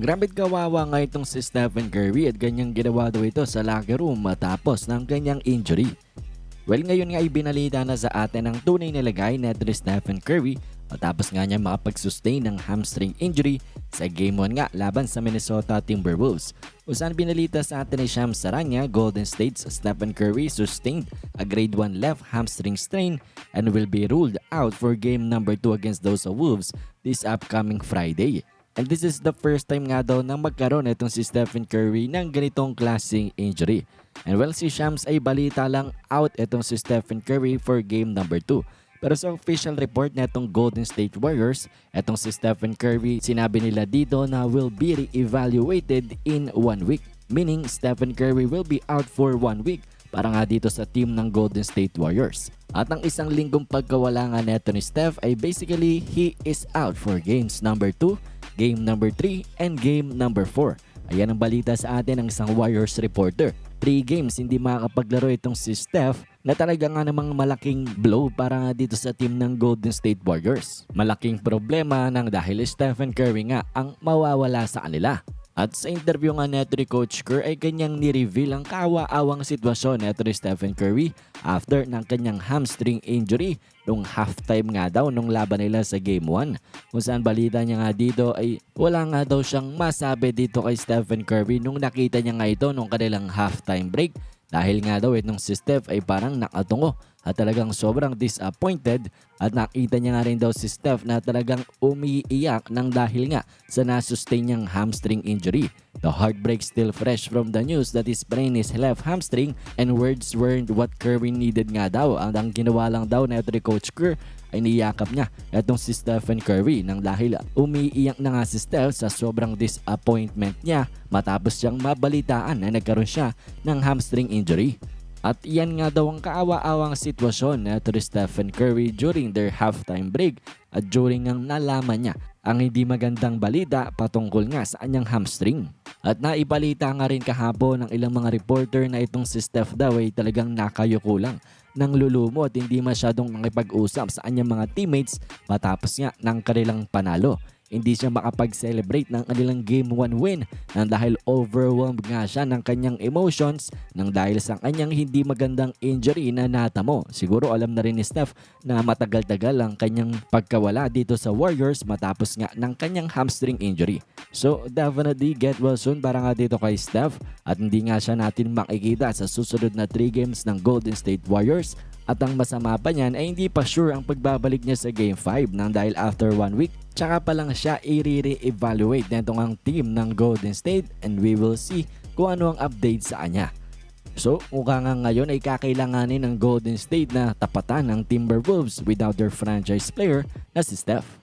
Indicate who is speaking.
Speaker 1: Grabe't kawawa nga itong si Stephen Curry at ganyang ginawa daw ito sa locker room matapos ng kanyang injury. Well, ngayon nga ay binalita na sa atin ang tunay na lagay na ni Stephen Curry matapos nga niya makapag-sustain ng hamstring injury sa Game 1 nga laban sa Minnesota Timberwolves. Usan binalita sa atin ni Sham Saranya, Golden State's Stephen Curry sustained a grade 1 left hamstring strain and will be ruled out for game number 2 against those Wolves this upcoming Friday. And this is the first time nga daw na magkaroon itong si Stephen Curry ng ganitong klaseng injury. And well, si Shams ay balita lang out itong si Stephen Curry for game number 2. Pero sa official report na itong Golden State Warriors, itong si Stephen Curry, sinabi nila dito na will be re-evaluated in one week. Meaning, Stephen Curry will be out for one week para nga dito sa team ng Golden State Warriors. At ang isang linggong pagkawala nga neto ni Steph ay basically he is out for games number 2, game number 3, and game number 4. Ayan ang balita sa atin ng isang Warriors reporter. 3 games hindi makakapaglaro itong si Steph na talaga nga namang malaking blow para nga dito sa team ng Golden State Warriors. Malaking problema nang dahil Stephen Curry nga ang mawawala sa kanila. At sa interview nga neto ni Coach Kerr ay kanyang ni-reveal ang kawa-awang sitwasyon neto ni Stephen Curry after ng kanyang hamstring injury nung halftime nga daw nung laban nila sa Game 1. Kung saan balita niya nga dito ay wala nga daw siyang masabi dito kay Stephen Curry nung nakita niya nga ito nung kanilang halftime break. Dahil nga daw itong si Steph ay parang nakatungo at talagang sobrang disappointed at nakita niya nga rin daw si Steph na talagang umiiyak ng dahil nga sa nasustain niyang hamstring injury. The heartbreak still fresh from the news that his sprain is left hamstring and words weren't what Curry needed nga daw. Ang, ang ginawa lang daw na ito ni Coach Kerr ay niyakap niya itong si Stephen Curry nang dahil umiiyak na nga si Steph sa sobrang disappointment niya matapos siyang mabalitaan na nagkaroon siya ng hamstring injury. At iyan nga daw ang kaawa-awang sitwasyon na ni Stephen Curry during their halftime break at during ang nalaman niya ang hindi magandang balita patungkol nga sa anyang hamstring. At naibalita nga rin kahapon ng ilang mga reporter na itong si Steph daw ay talagang nakayuko lang ng lulumo at hindi masyadong nakipag-usap sa anyang mga teammates matapos nga ng kanilang panalo hindi siya makapag-celebrate ng kanilang Game 1 win nang dahil overwhelmed nga siya ng kanyang emotions nang dahil sa kanyang hindi magandang injury na natamo. Siguro alam na rin ni Steph na matagal-tagal ang kanyang pagkawala dito sa Warriors matapos nga ng kanyang hamstring injury. So definitely get well soon para nga dito kay Steph at hindi nga siya natin makikita sa susunod na 3 games ng Golden State Warriors at ang masama pa niyan ay hindi pa sure ang pagbabalik niya sa Game 5 nang dahil after 1 week tsaka pa lang siya i-re-evaluate nitong ang team ng Golden State and we will see kung ano ang update sa kanya. So, mukha nga ngayon ay kakailanganin ng Golden State na tapatan ng Timberwolves without their franchise player na si Steph.